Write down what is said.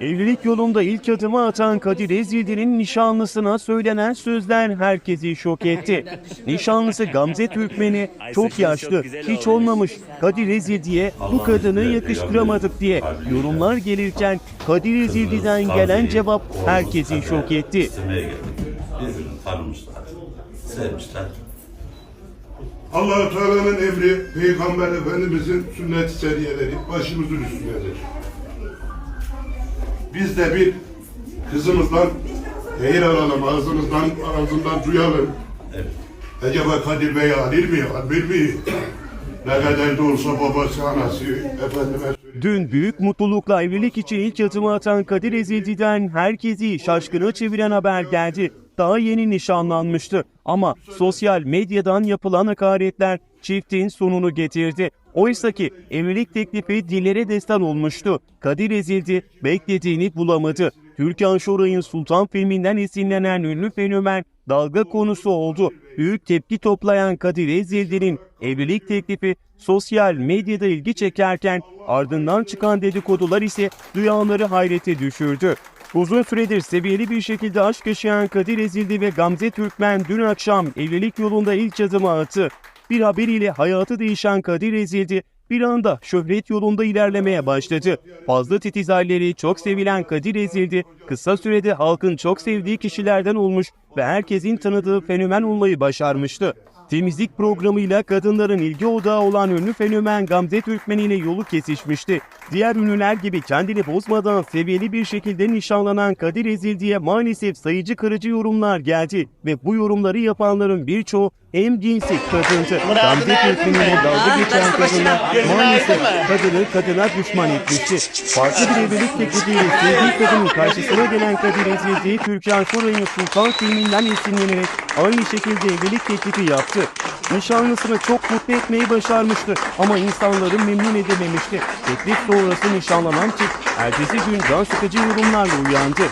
Evlilik yolunda ilk adımı atan Kadir Ezildi'nin nişanlısına söylenen sözler herkesi şok etti. Nişanlısı Gamze Türkmen'i çok yaşlı, hiç olmamış Kadir Ezildi'ye bu kadını yakıştıramadık diye yorumlar gelirken Kadir Ezildi'den gelen cevap herkesi şok etti. Birbirini tanımışlar. Sevmişler. allah Teala'nın emri, Peygamber Efendimizin sünnet seriyeleri başımızın üstündedir. Biz de bir kızımızdan hayır alalım, ağzımızdan, ağzından duyalım. Evet. Acaba Kadir Bey adil mi, adil mi? Ne kadar da olsa babası, anası, efendime. Dün büyük mutlulukla evlilik için ilk adımı atan Kadir Ezildi'den herkesi şaşkına çeviren haber geldi. Daha yeni nişanlanmıştı ama sosyal medyadan yapılan hakaretler çiftin sonunu getirdi. Oysa ki evlilik teklifi dillere destan olmuştu. Kadir Ezildi beklediğini bulamadı. Türkan Şoray'ın Sultan filminden esinlenen ünlü fenomen dalga konusu oldu. Büyük tepki toplayan Kadir Ezildi'nin evlilik teklifi sosyal medyada ilgi çekerken ardından çıkan dedikodular ise duyanları hayrete düşürdü. Uzun süredir seviyeli bir şekilde aşk yaşayan Kadir Ezildi ve Gamze Türkmen dün akşam evlilik yolunda ilk adımı attı. Bir haber ile hayatı değişen Kadir Ezildi bir anda şöhret yolunda ilerlemeye başladı. Fazla titiz halleri çok sevilen Kadir Ezildi kısa sürede halkın çok sevdiği kişilerden olmuş ve herkesin tanıdığı fenomen olmayı başarmıştı. Temizlik programıyla kadınların ilgi odağı olan ünlü fenomen Gamze Türkmen ile yolu kesişmişti. Diğer ünlüler gibi kendini bozmadan seviyeli bir şekilde nişanlanan Kadir Ezildi'ye maalesef sayıcı kırıcı yorumlar geldi ve bu yorumları yapanların birçoğu hem cinsi kadındı. Gamze Türkmen'e dalga geçen kadınlar maalesef kadını kadına düşman etmişti. Farklı bir evlilik teklifiyle sevdiği kadının karşısına gelen Kadir Ezildi, Türkan Şoray'ın Sultan filminden esinlenerek aynı şekilde evlilik teklifi yaptı. Nişanlısını çok mutlu etmeyi başarmıştı ama insanları memnun edememişti. Teklif sonrası nişanlanan çift ertesi gün can sıkıcı yorumlarla uyandı.